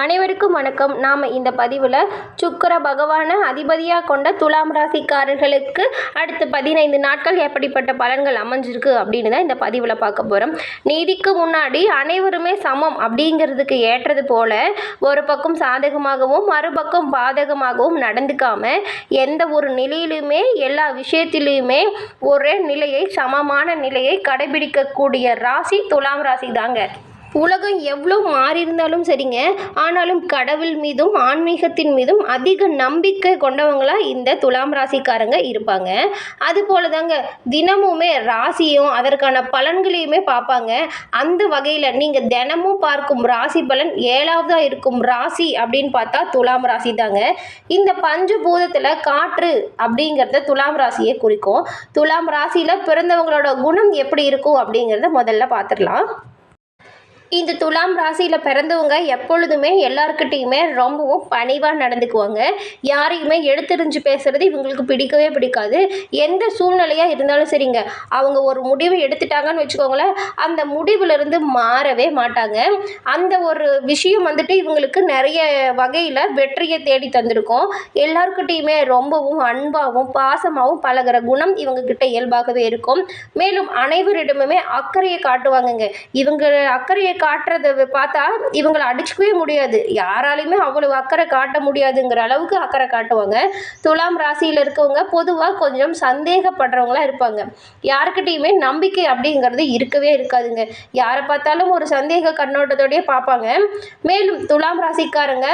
அனைவருக்கும் வணக்கம். நாம் இந்த பதிவில் சுக்கிர பகவானை அதிபதியாக கொண்ட துலாம் ராசிக்காரர்களுக்கு அடுத்த பதினைந்து நாட்கள் எப்படிப்பட்ட பலன்கள் அமைஞ்சிருக்கு அப்படின்னு தான் இந்த பதிவில் பார்க்க போகிறோம் நீதிக்கு முன்னாடி அனைவருமே சமம் அப்படிங்கிறதுக்கு ஏற்றது போல ஒரு பக்கம் சாதகமாகவும் மறுபக்கம் பாதகமாகவும் நடந்துக்காம எந்த ஒரு நிலையிலுமே எல்லா விஷயத்திலையுமே ஒரே நிலையை சமமான நிலையை கடைபிடிக்கக்கூடிய ராசி துலாம் ராசி தாங்க உலகம் எவ்வளோ மாறியிருந்தாலும் சரிங்க. ஆனாலும் கடவுள் மீதும் ஆன்மீகத்தின் மீதும் அதிக நம்பிக்கை கொண்டவங்களாக இந்த துலாம் ராசிக்காரங்க இருப்பாங்க. அது போல தாங்க தினமுமே ராசியும் அதற்கான பலன்களையுமே பார்ப்பாங்க. அந்த வகையில் நீங்கள் தினமும் பார்க்கும் ராசி பலன் ஏழாவதாக இருக்கும் ராசி அப்படின்னு பார்த்தா துலாம் ராசி தாங்க. இந்த பஞ்சபூதத்தில் காற்று அப்படிங்கிறத துலாம் ராசியை குறிக்கும். துலாம் ராசியில் பிறந்தவங்களோட குணம் எப்படி இருக்கும் அப்படிங்கிறத முதல்ல பார்த்துடலாம். இந்த துலாம் ராசியில் பிறந்தவங்க எப்பொழுதுமே எல்லாருக்கிட்டேயுமே ரொம்பவும் பணிவாக நடந்துக்குவாங்க. யாரையுமே எடுத்துரிஞ்சு பேசுறது இவங்களுக்கு பிடிக்கவே பிடிக்காது. எந்த சூழ்நிலையாக இருந்தாலும் சரிங்க. அவங்க ஒரு முடிவு எடுத்துட்டாங்கன்னு வச்சுக்கோங்களேன் அந்த முடிவிலிருந்து மாறவே மாட்டாங்க. அந்த ஒரு விஷயம் வந்துட்டு இவங்களுக்கு நிறைய வகையில் வெற்றியை தேடி தந்திருக்கும். எல்லாருக்கிட்டேயுமே ரொம்பவும் அன்பாகவும் பாசமாகவும் பழகுற குணம் இவங்க கிட்ட இயல்பாகவே இருக்கும். மேலும் அனைவரிடமுமே அக்கறையை காட்டுவாங்கங்க. இவங்க அக்கறையை காட்டுறத பார்த்தா இவங்களை அடிச்சுக்கவே முடியாது. யாராலையுமே அவ்வளவு அக்கறை காட்ட முடியாதுங்கிற அளவுக்கு அக்கறை காட்டுவாங்க. துலாம் ராசியில் இருக்கவங்க பொதுவாக கொஞ்சம் சந்தேகப்படுறவங்களா இருப்பாங்க. யாருக்கிட்டேயுமே நம்பிக்கை அப்படிங்கிறது இருக்கவே இருக்காதுங்க. யாரை பார்த்தாலும் ஒரு சந்தேக கண்ணோட்டத்தோடய பார்ப்பாங்க. மேலும் துலாம் ராசிக்காரங்க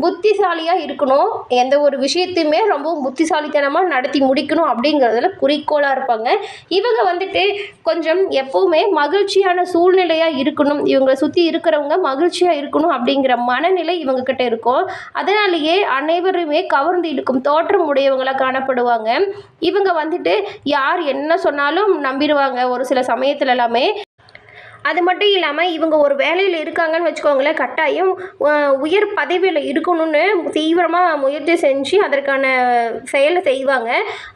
புத்திசாலியாக இருக்கணும். எந்த ஒரு விஷயத்தையுமே ரொம்பவும் புத்திசாலித்தனமாக நடத்தி முடிக்கணும் அப்படிங்கிறதுல குறிக்கோளாக இருப்பாங்க. இவங்க வந்துட்டு கொஞ்சம் எப்போவுமே மகிழ்ச்சியான சூழ்நிலையாக இருக்கணும். இவங்களை சுற்றி இருக்கிறவங்க மகிழ்ச்சியாக இருக்கணும் அப்படிங்கிற மனநிலை இவங்க கிட்ட இருக்கும். அதனாலேயே அனைவருமே கவர்ந்து இழுக்கும் தோற்றம் உடையவங்களாக காணப்படுவாங்க. இவங்க வந்துட்டு யார் என்ன சொன்னாலும் நம்பிடுவாங்க. ஒரு சில சமயத்துல எல்லாமே அது மட்டும் இல்லாமல் இவங்க ஒரு வேலையில் இருக்காங்கன்னு வச்சுக்கோங்களேன் கட்டாயம் உயர் பதவியில் இருக்கணும்னு தீவிரமாக முயற்சி செஞ்சு அதற்கான செயலை செய்வாங்க.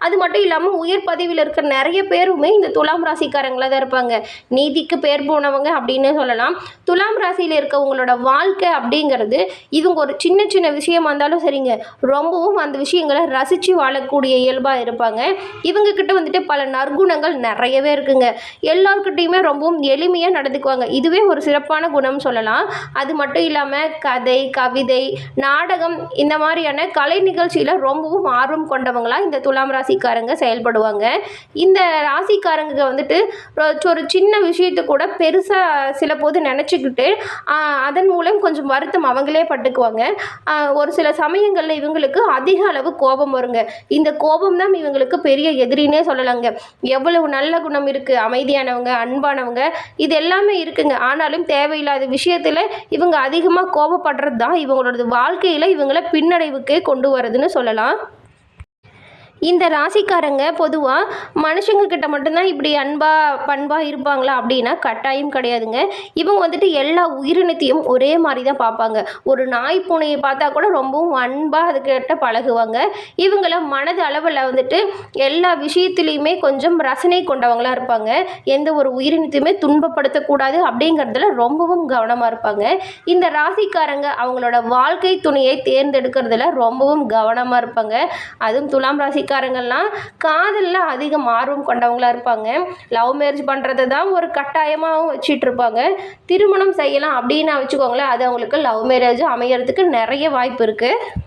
அது மட்டும் இல்லாமல் உயர் பதவியில் இருக்கிற நிறைய பேருமே இந்த துலாம் ராசிக்காரங்களாக தான் இருப்பாங்க. நீதிக்கு பேர் போனவங்க அப்படின்னு சொல்லலாம். துலாம் ராசியில் இருக்கவங்களோட வாழ்க்கை அப்படிங்கிறது இவங்க ஒரு சின்ன சின்ன விஷயமா இருந்தாலும் சரிங்க ரொம்பவும் அந்த விஷயங்களை ரசித்து வாழக்கூடிய இயல்பாக இருப்பாங்க. இவங்கக்கிட்ட வந்துட்டு பல நற்குணங்கள் நிறையவே இருக்குங்க. எல்லாருக்கிட்டேயுமே ரொம்பவும் எளிமையாக நடந்துக்குவாங்க. இதுவே ஒரு சிறப்பான குணம் சொல்லலாம். அது மட்டும் இல்லாமல் கதை கவிதை நாடகம் இந்த மாதிரியான கலை நிகழ்ச்சியில் ரொம்பவும் ஆர்வம் கொண்டவங்களாக இந்த துலாம் ராசிக்காரங்க செயல்படுவாங்க. இந்த ராசிக்காரங்க வந்துட்டு ஒரு சின்ன விஷயத்தை கூட பெருசாக சில போது நினச்சிக்கிட்டு அதன் மூலம் கொஞ்சம் வருத்தம் அவங்களே பட்டுக்குவாங்க. ஒரு சில சமயங்களில் இவங்களுக்கு அதிக அளவு கோபம் வருங்க. இந்த கோபம் தான் இவங்களுக்கு பெரிய எதிரினே சொல்லலாங்க. எவ்வளவு நல்ல குணம் இருக்குது அமைதியானவங்க அன்பானவங்க. இதெல்லாம் எல்லாமே இருக்குங்க. ஆனாலும் தேவையில்லாத விஷயத்தில் இவங்க அதிகமாக கோபப்படுறது தான் இவங்களோட வாழ்க்கையில் இவங்கள பின்னடைவுக்கே கொண்டு வரதுன்னு சொல்லலாம். இந்த ராசிக்காரங்க பொதுவாக மனுஷங்கக்கிட்ட மட்டும்தான் இப்படி அன்பாக பண்பாக இருப்பாங்களா அப்படின்னா கட்டாயம் கிடையாதுங்க. இவங்க வந்துட்டு எல்லா உயிரினத்தையும் ஒரே மாதிரி தான் பார்ப்பாங்க. ஒரு நாய் பூனையை பார்த்தா கூட ரொம்பவும் அன்பாக அதுக்கிட்ட பழகுவாங்க. இவங்கள மனது அளவில் வந்துட்டு எல்லா விஷயத்துலேயுமே கொஞ்சம் ரசனை கொண்டவங்களா இருப்பாங்க. எந்த ஒரு உயிரினத்தையுமே துன்பப்படுத்தக்கூடாது அப்படிங்கிறதுல ரொம்பவும் கவனமாக இருப்பாங்க. இந்த ராசிக்காரங்க அவங்களோட வாழ்க்கை துணையை தேர்ந்தெடுக்கிறதுல ரொம்பவும் கவனமாக இருப்பாங்க. அதுவும் துலாம் ராசிக்காரங்கள்லாம் காதலில் அதிகம் ஆர்வம் கொண்டவங்களா இருப்பாங்க. லவ் மேரேஜ் பண்ணுறது தான் ஒரு கட்டாயமாகவும் வச்சிட்டு இருப்பாங்க திருமணம் செய்யலாம் அப்படின்னு வச்சுக்கோங்களேன் அது அவங்களுக்கு லவ் மேரேஜ் அமையறதுக்கு நிறைய வாய்ப்பு இருக்குது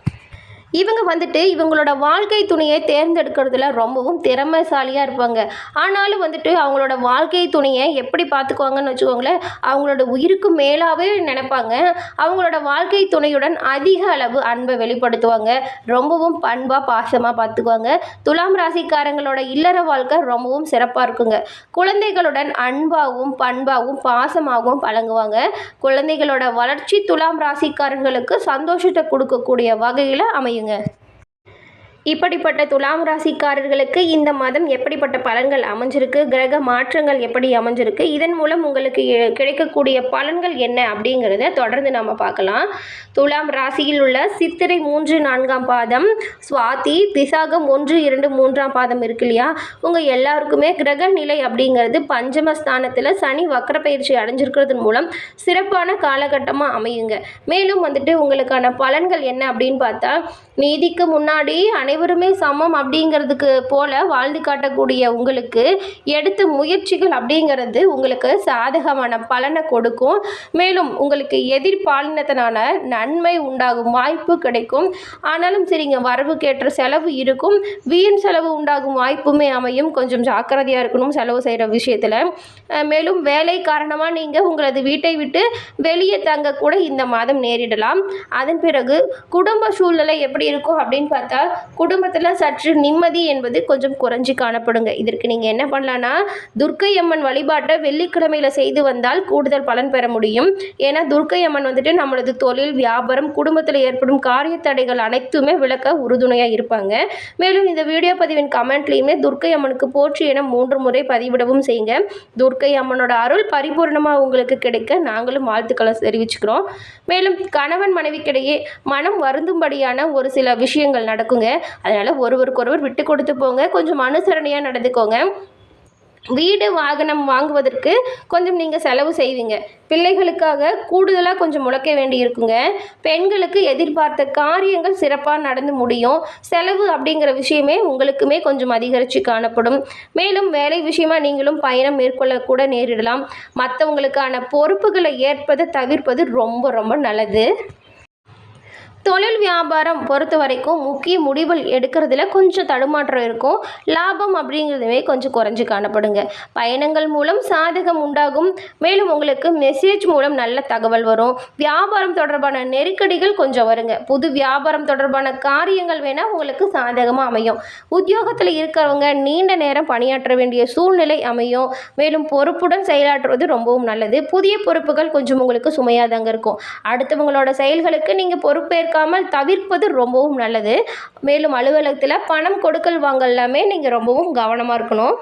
இவங்க வந்துட்டு இவங்களோட வாழ்க்கை துணையை தேர்ந்தெடுக்கிறதுல ரொம்பவும் திறமைசாலியாக இருப்பாங்க. ஆனாலும் வந்துட்டு அவங்களோட வாழ்க்கை துணையை எப்படி பார்த்துக்குவாங்கன்னு வச்சுக்கோங்களேன் அவங்களோட உயிருக்கு மேலாகவே நினைப்பாங்க. அவங்களோட வாழ்க்கை துணையுடன் அதிக அளவு அன்பை வெளிப்படுத்துவாங்க. ரொம்பவும் பண்பாக பாசமாக பார்த்துக்குவாங்க. துலாம் ராசிக்காரங்களோட இல்லற வாழ்க்கை ரொம்பவும் சிறப்பாக இருக்குங்க. குழந்தைகளுடன் அன்பாகவும் பண்பாகவும் பாசமாகவும் பழங்குவாங்க குழந்தைகளோட வளர்ச்சி துலாம் ராசிக்காரர்களுக்கு சந்தோஷத்தை கொடுக்கக்கூடிய வகையில் அமையுங்க இப்படிப்பட்ட துலாம் ராசிக்காரர்களுக்கு இந்த மாதம் எப்படிப்பட்ட பலன்கள் அமைஞ்சிருக்கு? கிரக மாற்றங்கள் எப்படி அமைஞ்சிருக்கு? இதன் மூலம் உங்களுக்கு கிடைக்கக்கூடிய பலன்கள் என்ன அப்படிங்கிறத தொடர்ந்து நம்ம பார்க்கலாம். துலாம் ராசியில் உள்ள சித்திரை மூன்று நான்காம் பாதம் சுவாதி திசாகம் ஒன்று இரண்டு மூன்றாம் பாதம் இருக்கு இல்லையா? உங்கள் எல்லாருக்குமே கிரக நிலை அப்படிங்கிறது பஞ்சமஸ்தானத்தில் சனி வக்கர பயிற்சி அடைஞ்சிருக்கிறது மூலம் சிறப்பான காலகட்டமாக அமையுங்க. மேலும் வந்துட்டு உங்களுக்கான பலன்கள் என்ன அப்படின்னு பார்த்தா நீதிக்கு முன்னாடி அனைவருமே சமம் அப்படிங்கிறதுக்கு போல வாழ்ந்து காட்டக்கூடிய உங்களுக்கு எடுத்த முயற்சிகள் அப்படிங்கிறது உங்களுக்கு சாதகமான பலனை கொடுக்கும். மேலும் உங்களுக்கு எதிர்பாலினத்தினால நன்மை உண்டாகும் வாய்ப்பு கிடைக்கும். ஆனாலும் சரிங்க வரவுக்கேற்ற செலவு இருக்கும். வீண் செலவு உண்டாகும் வாய்ப்புமே அமையும். கொஞ்சம் ஜாக்கிரதையாக இருக்கணும் செலவு செய்கிற விஷயத்தில். மேலும் வேலை காரணமாக நீங்கள் உங்களது வீட்டை விட்டு வெளியே தங்க கூட இந்த மாதம் நேரிடலாம். அதன் பிறகு குடும்ப சூழ்நிலை எப்படி இருக்கும் அப்படின்னு பார்த்தா குடும்பத்தில் சற்று நிம்மதி என்பது கொஞ்சம் குறைஞ்சி காணப்படுங்க. இதற்கு நீங்கள் என்ன பண்ணலான்னா துர்க்கை அம்மன் வழிபாட்டை வெள்ளிக்கிழமையில் செய்து வந்தால் கூடுதல் பலன் பெற முடியும். ஏன்னா துர்க்கை அம்மன் வந்துட்டு நம்மளது தொழில் வியாபாரம் குடும்பத்தில் ஏற்படும் காரிய தடைகள் அனைத்துமே விளக்க உறுதுணையாக இருப்பாங்க. மேலும் இந்த வீடியோ பதிவின் கமெண்ட்லேயுமே துர்க்கை அம்மனுக்கு போற்றி என மூன்று முறை பதிவிடவும் செய்யுங்க. துர்க்கை அம்மனோட அருள் பரிபூர்ணமாக உங்களுக்கு கிடைக்க நாங்களும் வாழ்த்துக்களை தெரிவிச்சுக்கிறோம். மேலும் கணவன் மனைவிக்கிடையே மனம் வருந்தும்படியான ஒரு சில விஷயங்கள் நடக்குங்க. அதனால் ஒருவருக்கொருவர் விட்டு கொடுத்து போங்க. கொஞ்சம் அனுசரணையாக நடந்துக்கோங்க. வீடு வாகனம் வாங்குவதற்கு கொஞ்சம் நீங்கள் செலவு செய்வீங்க. பிள்ளைகளுக்காக கூடுதலாக கொஞ்சம் முளைக்க வேண்டி இருக்குங்க பெண்களுக்கு எதிர்பார்த்த காரியங்கள் சிறப்பாக நடந்து முடியும். செலவு அப்படிங்கிற விஷயமே உங்களுக்குமே கொஞ்சம் அதிகரித்து காணப்படும். மேலும் வேலை விஷயமா நீங்களும் பயணம் மேற்கொள்ளக்கூட நேரிடலாம். மற்றவங்களுக்கான பொறுப்புகளை ஏற்பதை தவிர்ப்பது ரொம்ப ரொம்ப நல்லது. தொழில் வியாபாரம் பொறுத்த வரைக்கும் முக்கிய முடிவுகள் எடுக்கிறதுல கொஞ்சம் தடுமாற்றம் இருக்கும். லாபம் அப்படிங்கிறதுமே கொஞ்சம் குறைஞ்சு காணப்படுங்க. பயணங்கள் மூலம் சாதகம் உண்டாகும். மேலும் உங்களுக்கு மெசேஜ் மூலம் நல்ல தகவல் வரும். வியாபாரம் தொடர்பான நெருக்கடிகள் கொஞ்சம் வருங்க. புது வியாபாரம் தொடர்பான காரியங்கள் வேணால் உங்களுக்கு சாதகமாக அமையும். உத்தியோகத்தில் இருக்கிறவங்க நீண்ட நேரம் பணியாற்ற வேண்டிய சூழ்நிலை அமையும். மேலும் பொறுப்புடன் செயலாற்றுவது ரொம்பவும் நல்லது. புதிய பொறுப்புகள் கொஞ்சம் உங்களுக்கு சுமையாக தாங்க இருக்கும். அடுத்தவங்களோட செயல்களுக்கு நீங்கள் சேர்க்காமல் தவிர்ப்பது ரொம்பவும் நல்லது. மேலும் அலுவலகத்தில் பணம் கொடுக்கல் வாங்கல் எல்லாமே நீங்கள் ரொம்பவும் கவனமாக இருக்கணும்.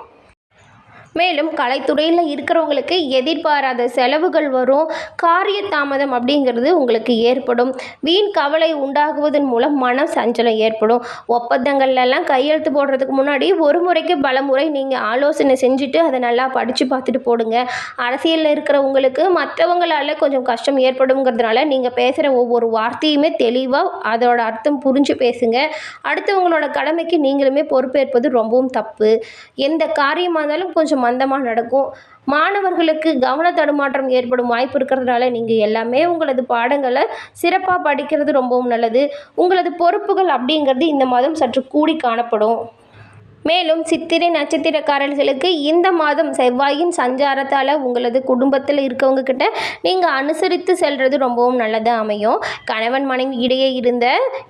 மேலும் கலைத்துறையில் இருக்கிறவங்களுக்கு எதிர்பாராத செலவுகள் வரும். காரிய தாமதம் அப்படிங்கிறது உங்களுக்கு ஏற்படும். வீண் கவலை உண்டாகுவதன் மூலம் மன சஞ்சலம் ஏற்படும். ஒப்பந்தங்கள்லாம் கையெழுத்து போடுறதுக்கு முன்னாடி ஒரு முறைக்கு பல முறை நீங்கள் ஆலோசனை செஞ்சுட்டு அதை நல்லா படித்து பார்த்துட்டு போடுங்க. அரசியலில் இருக்கிறவங்களுக்கு மற்றவங்களால கொஞ்சம் கஷ்டம் ஏற்படுங்கிறதுனால நீங்கள் பேசுகிற ஒவ்வொரு வார்த்தையுமே தெளிவாக அதோட அர்த்தம் புரிஞ்சு பேசுங்க. அடுத்தவங்களோட கடமைக்கு நீங்களுமே பொறுப்பேற்பது ரொம்பவும் தப்பு. எந்த காரியமாக இருந்தாலும் கொஞ்சம் மந்தமாக நடக்கும். மாணவர்களுக்கு கவன தடுமாற்றம் ஏற்படும் வாய்ப்பு இருக்கிறதுனால நீங்கள் எல்லாமே உங்களது பாடங்களை சிறப்பாக படிக்கிறது ரொம்பவும் நல்லது. உங்களது பொறுப்புகள் அப்படிங்கிறது இந்த மாதம் சற்று கூடி காணப்படும். மேலும் சித்திரை நட்சத்திரக்காரர்களுக்கு இந்த மாதம் செவ்வாயின் சஞ்சாரத்தால் உங்களது குடும்பத்தில் இருக்கவங்க கிட்ட நீங்கள் அனுசரித்து செல்வது ரொம்பவும் நல்லதாக அமையும். கணவன் மனைவி இடையே இருந்த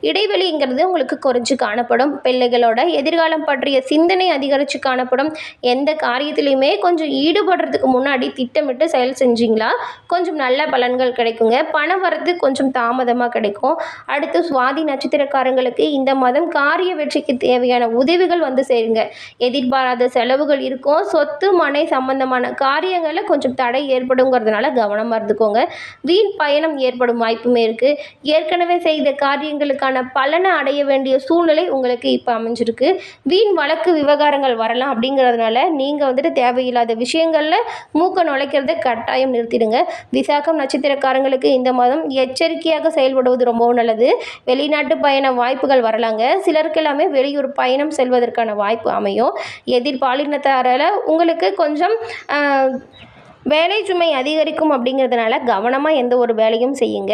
இடைவெளிங்கிறது உங்களுக்கு குறைஞ்சு காணப்படும். பிள்ளைகளோட எதிர்காலம் பற்றிய சிந்தனை அதிகரித்து காணப்படும். எந்த காரியத்திலையுமே கொஞ்சம் ஈடுபடுறதுக்கு முன்னாடி திட்டமிட்டு செயல் செஞ்சிங்களா? கொஞ்சம் நல்ல பலன்கள் கிடைக்குங்க. பணம் வரது கொஞ்சம் தாமதமாக கிடைக்கும். அடுத்து சுவாதி நட்சத்திரக்காரங்களுக்கு இந்த மாதம் காரிய வெற்றிக்கு தேவையான உதவிகள் வந்து செய்யுங்க. எதிர்பாராத செலவுகள் இருக்கும். சொத்து மனை சம்பந்தமான காரியங்களில் கொஞ்சம் தடை ஏற்படுங்கிறதுனால கவனமாக இருந்துக்கோங்க. வீண் பயணம் ஏற்படும் வாய்ப்புமே இருக்குது ஏற்கனவே செய்த காரியங்களுக்கான பலனை அடைய வேண்டிய சூழ்நிலை உங்களுக்கு இப்போ அமைஞ்சிருக்கு. வீண் வழக்கு விவகாரங்கள் வரலாம் அப்படிங்கிறதுனால நீங்கள் வந்துட்டு தேவையில்லாத விஷயங்களில் மூக்க நுழைக்கிறத கட்டாயம் நிறுத்திடுங்க. விசாகம் நட்சத்திரக்காரங்களுக்கு இந்த மாதம் எச்சரிக்கையாக செயல்படுவது ரொம்பவும் நல்லது. வெளிநாட்டு பயண வாய்ப்புகள் வரலாங்க. சிலருக்கு எல்லாமே வெளியூர் பயணம் செல்வதற்கான வாய்ப்பு அமையும். எதிர்பாலினத்தாரால் உங்களுக்கு கொஞ்சம் வேலை சுமை அதிகரிக்கும் அப்படிங்கிறதுனால கவனமாக எந்த ஒரு வேலையும் செய்யுங்க.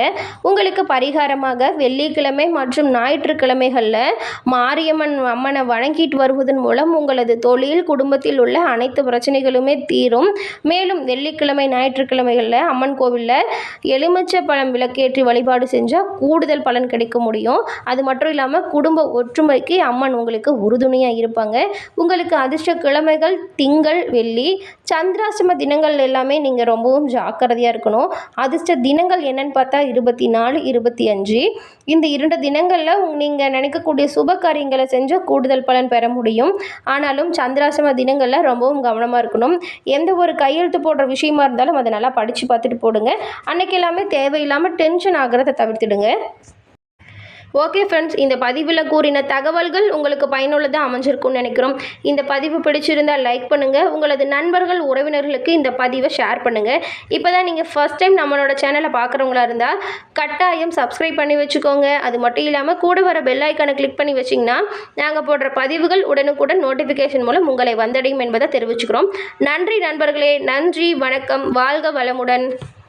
உங்களுக்கு பரிகாரமாக வெள்ளிக்கிழமை மற்றும் ஞாயிற்றுக்கிழமைகளில் மாரியம்மன் அம்மனை வணங்கிட்டு வருவதன் மூலம் உங்களது தொழில் குடும்பத்தில் உள்ள அனைத்து பிரச்சனைகளுமே தீரும். மேலும் வெள்ளிக்கிழமை ஞாயிற்றுக்கிழமைகளில் அம்மன் கோவிலில் எலுமிச்சை பழம் விளக்கேற்றி வழிபாடு செஞ்சால் கூடுதல் பலன் கிடைக்க முடியும். அது மட்டும் இல்லாமல் குடும்ப ஒற்றுமைக்கு அம்மன் உங்களுக்கு உறுதுணையாக இருப்பாங்க. உங்களுக்கு அதிர்ஷ்ட கிழமைகள் திங்கள் வெள்ளி சந்திராசிரம தினங்கள் எல்லாம் எல்லாமே நீங்கள் ரொம்பவும் ஜாக்கிரதையாக இருக்கணும். அதிர்ஷ்ட தினங்கள் என்னன்னு பார்த்தா இருபத்தி நாலு இருபத்தி அஞ்சு. இந்த இரண்டு தினங்களில் நீங்கள் நினைக்கக்கூடிய சுப காரியங்களை செஞ்சு கூடுதல் பலன் பெற முடியும். ஆனாலும் சந்திராசிரம தினங்களில் ரொம்பவும் கவனமாக இருக்கணும். எந்த ஒரு கையெழுத்து போடுற விஷயமா இருந்தாலும் அதை நல்லா படித்து பார்த்துட்டு போடுங்க. அன்னைக்கு எல்லாமே தேவையில்லாமல் டென்ஷன் ஆகிறத தவிர்த்துடுங்க. ஓகே ஃப்ரெண்ட்ஸ் இந்த பதிவில் கூறின தகவல்கள் உங்களுக்கு பயனுள்ளதாக அமைஞ்சிருக்கும்னு நினைக்கிறோம். இந்த பதிவு பிடிச்சிருந்தால் லைக் பண்ணுங்கள் உங்களது நண்பர்கள் உறவினர்களுக்கு இந்த பதிவை ஷேர் பண்ணுங்கள் இப்போ தான் நீங்கள் ஃபஸ்ட் டைம் நம்மளோட சேனலை பார்க்குறவங்களா இருந்தால் கட்டாயம் சப்ஸ்கிரைப் பண்ணி வச்சுக்கோங்க. அது மட்டும் இல்லாமல் கூட வர பெல் ஐக்கானை கிளிக் பண்ணி வச்சிங்கன்னா நாங்கள் போடுற பதிவுகள் உடனுக்குடன் நோட்டிஃபிகேஷன் மூலம் உங்களை வந்தடையும் என்பதை தெரிவிச்சுக்கிறோம். நன்றி நண்பர்களே. நன்றி வணக்கம். வாழ்க வளமுடன்.